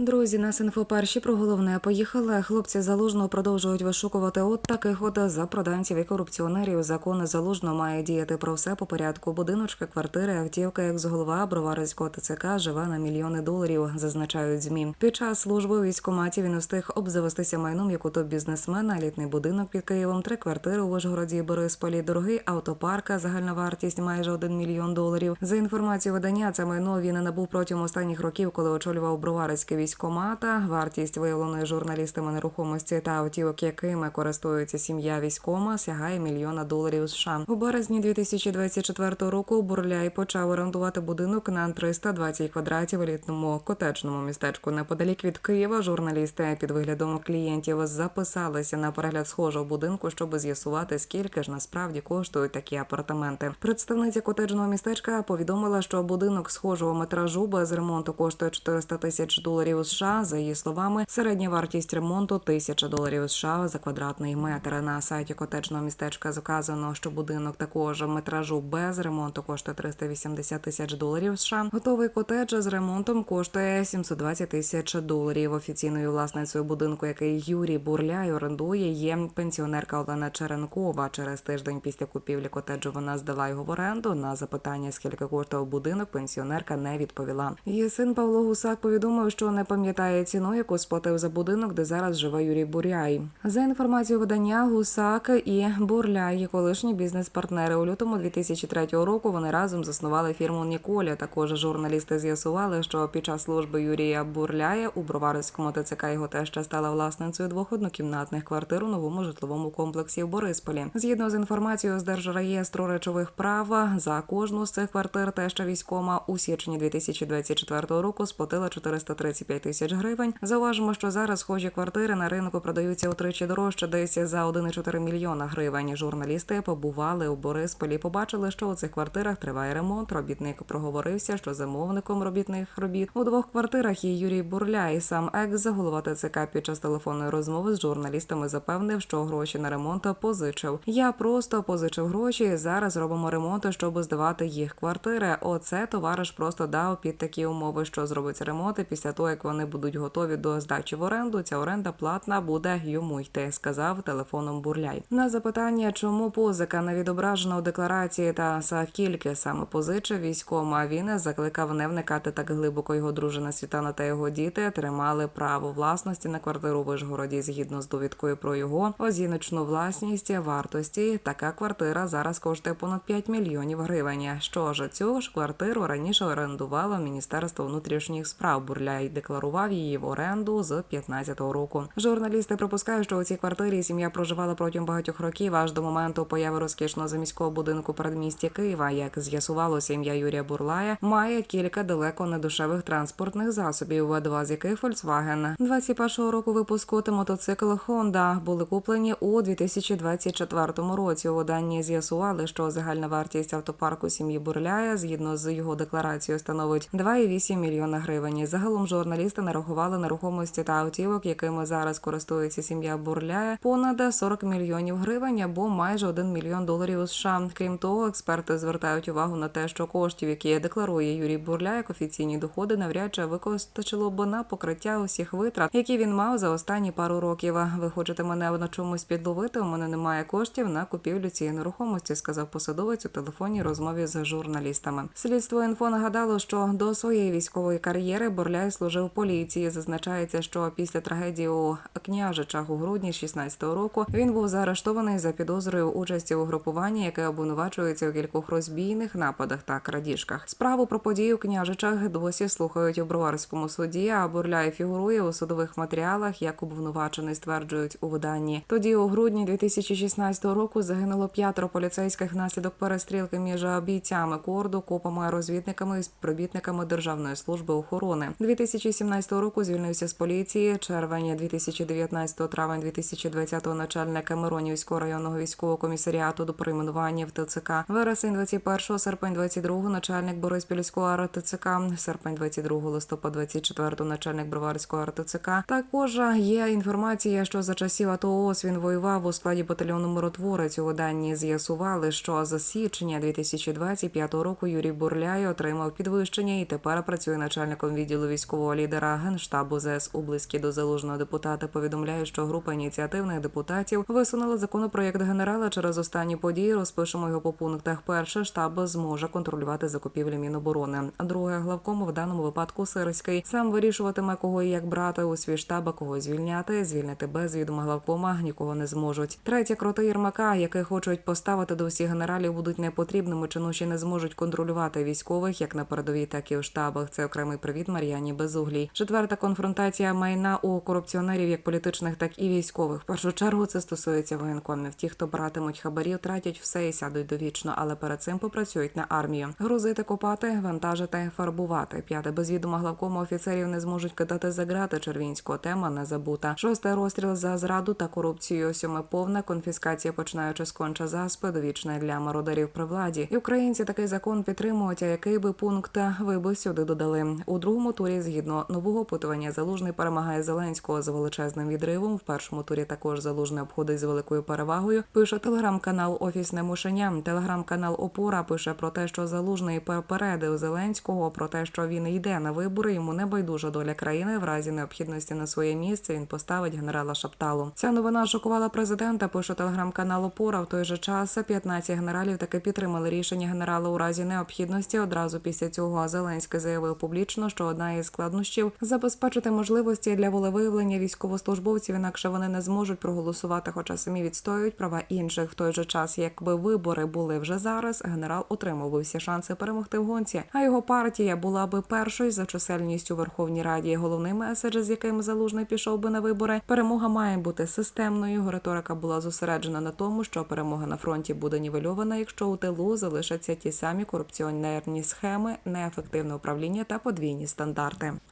Друзі, нас інфоперші про головне поїхали. Хлопці залужного продовжують вишукувати от таких от запроданців і корупціонерів. Закон залужно має діяти про все по порядку. Будиночки, квартири, автівка, як з голова Броварського ТЦК живе на мільйони доларів, зазначають змі. Під час служби у військкоматі він встиг обзавестися майном як у топ бізнесмена, літний будинок під Києвом, три квартири у Вишгороді Борисполі, дорогий автопарк, загальна вартість майже 1 мільйон доларів. За інформацією видання, це майно він набув протягом останніх років, коли очолював Броварське військкомата. Вартість виявленої журналістами нерухомості та автівок, якими користується сім'я військома, сягає мільйона доларів США. У березні 2024 року Бурляй почав орендувати будинок на 320 квадратів елітному котеджному містечку неподалік від Києва. Журналісти під виглядом клієнтів записалися на перегляд схожого будинку, щоб з'ясувати, скільки ж насправді коштують такі апартаменти. Представниця котеджного містечка повідомила, що будинок схожого метражу без ремонту коштує 400 тисяч доларів США. За її словами, середня вартість ремонту 1000 доларів США за квадратний метр. На сайті котеджного містечка заказано, що будинок такого ж метражу без ремонту коштує 380 тисяч доларів США. Готовий котедж з ремонтом коштує 720 тисяч доларів. Офіційною власницею будинку, який Юрій Бурляй орендує, є пенсіонерка Олена Черенкова. Через тиждень після купівлі котеджу вона здала його в оренду. На запитання, скільки коштував будинок, пенсіонерка не відповіла. Її син Павло Гусак повідомив, що не пам'ятає ціну, яку сплатив за будинок, де зараз живе Юрій Буряй. За інформацією видання Гусак і Бурляй, колишні бізнес-партнери у лютому 2003 року. Вони разом заснували фірму Ніколя. Також журналісти з'ясували, що під час служби Юрія Бурляя у Броварському ТЦК його теща стала власницею двох однокімнатних квартир у новому житловому комплексі в Борисполі. Згідно з інформацією з держреєстру речових прав за кожну з цих квартир теща військома у січні 2024 року сплатила 435 тисяч гривень. Зауважимо, що зараз схожі квартири на ринку продаються утричі дорожче, десь за 1,4 мільйона гривень. Журналісти побували у Борисполі. Побачили, що у цих квартирах триває ремонт. Робітник проговорився, що замовником робітних робіт у двох квартирах є Юрій Бурляй. Сам екс голова ТЦК під час телефонної розмови з журналістами запевнив, що гроші на ремонт позичив. Я просто позичив гроші. Зараз робимо ремонт, щоб здавати їх квартири. Оце товариш просто дав під такі умови, що зробить ремонт. Після того, як вони будуть готові до здачі в оренду, ця оренда платна буде йому йти, сказав телефоном Бурляй. На запитання, чому позика не відображена у декларації та скільки саме позичив військома, він закликав не вникати так глибоко. Його дружина Світлана та його діти тримали право власності на квартиру у Вишгороді згідно з довідкою про його оціночну власність вартості. Така квартира зараз коштує понад 5 мільйонів гривень. Що ж цю ж квартиру раніше орендувало Міністерство внутрішніх справ. Бурляй декларував її в оренду з 15-го року. Журналісти припускають, що у цій квартирі сім'я проживала протягом багатьох років аж до моменту появи розкішного заміського будинку передмісті Києва. Як з'ясувалося, ім'я Юрія Бурлая має кілька далеко недешевих транспортних засобів, два з яких Volkswagen. 21-го року випуску та мотоцикл Honda були куплені у 2024 році. У дані з'ясували, що загальна вартість автопарку сім'ї Бурляя згідно з його декларацією становить 2,8 мільйона гривень. Загалом журналісти нарахували нерухомості та автівок, якими зараз користується сім'я Бурляя, понад 40 мільйонів гривень або майже 1 мільйон доларів США. Крім того, експерти звертають увагу на те, що коштів, які декларує Юрій Бурля як офіційні доходи, навряд чи використачило б на покриття усіх витрат, які він мав за останні пару років. Ви хочете мене на чомусь підловити? У мене немає коштів на купівлю цієї нерухомості, сказав посадовець у телефонній розмові з журналістами. Слідство інфо нагадало, що до своєї військової кар'єри Борляй служив поліції. Зазначається, що після трагедії у княжичах у грудні 16-го року він був заарештований за підозрою участі у групуванні, яке обвинувачується у кількох розбійних нападах та крадіжках. Справу про подію у княжичах досі слухають у Броварському суді. А Бурляй фігурує у судових матеріалах, як обвинувачений стверджують у виданні. Тоді у грудні 2016 року загинуло п'ятеро поліцейських внаслідок перестрілки між бійцями корду, копами, розвідниками і співробітниками державної служби охорони. 2017 року звільнився з поліції. Червень 2019 травень 2020 начальника Миронівського районного військового комісаріату до перейменування в ТЦК. Вересень 21 серпень 22 начальник Бориспільського РТЦК. Серпень 22 листопад 24 начальник Броварського РТЦК. Також є інформація, що за часів АТО ООС він воював у складі батальйону миротворець. У виданні з'ясували, що з січня 2025 року Юрій Бурляй отримав підвищення і тепер працює начальником відділу військового ліду лідера генштабу у близькі до залужного депутата повідомляють, що група ініціативних депутатів висунула законопроєкт генерала через останні події. Розпишемо його по пунктах. Перше штаб зможе контролювати закупівлі Міноборони. Друге главкому в даному випадку Сирський сам вирішуватиме, кого і як брати у свій штаб, а кого звільняти. Звільнити без відома главкома нікого не зможуть. Третє кроти Єрмака, яких хочуть поставити до всіх генералів, будуть непотрібними. Чинуші не зможуть контролювати військових як на передовій, так і в штабах. Це окремий привіт Мар'яні Безуглій. Четверта конфронтація майна у корупціонерів, як політичних, так і військових. В першу чергу це стосується воєнкомів. Ті, хто братимуть хабарі, втратять все і сядуть довічно, але перед цим попрацюють на армію. Грузити, копати, вантажити, фарбувати. П'яте без відома главкома офіцерів не зможуть кидати за грати. Червінського тема не забута. Шосте розстріл за зраду та корупцію. Сьоме повна конфіскація, починаючи з конча заспи, довічна для мародерів при владі. І українці такий закон підтримують. А який би пункт ви би сюди додали у другому турі? Згідно нового опитування, залужний перемагає Зеленського з величезним відривом. В першому турі також залужний обходить з великою перевагою. Пише телеграм-канал Офісне мушеня. Телеграм-канал Опора пише про те, що залужний попередив Зеленського про те, що він йде на вибори. Йому не байдужа доля країни. В разі необхідності на своє місце він поставить генерала Шапталу. Ця новина шокувала президента. Пише телеграм-канал Опора. В той же час 15 генералів таки підтримали рішення генерала у разі необхідності. Одразу після цього Зеленський заявив публічно, що одна із складнощів забезпечити можливості для волевиявлення військовослужбовців, інакше вони не зможуть проголосувати, хоча самі відстоюють права інших. В той же час, якби вибори були вже зараз, генерал отримав би всі шанси перемогти в гонці. А його партія була би першою за чисельністю Верховній Раді. Головний меседж, з яким залужний пішов би на вибори, перемога має бути системною. Його риторика була зосереджена на тому, що перемога на фронті буде нівельована, якщо у тилу залишаться ті самі корупціонерні схеми, неефективне управління та подвійні стандарти.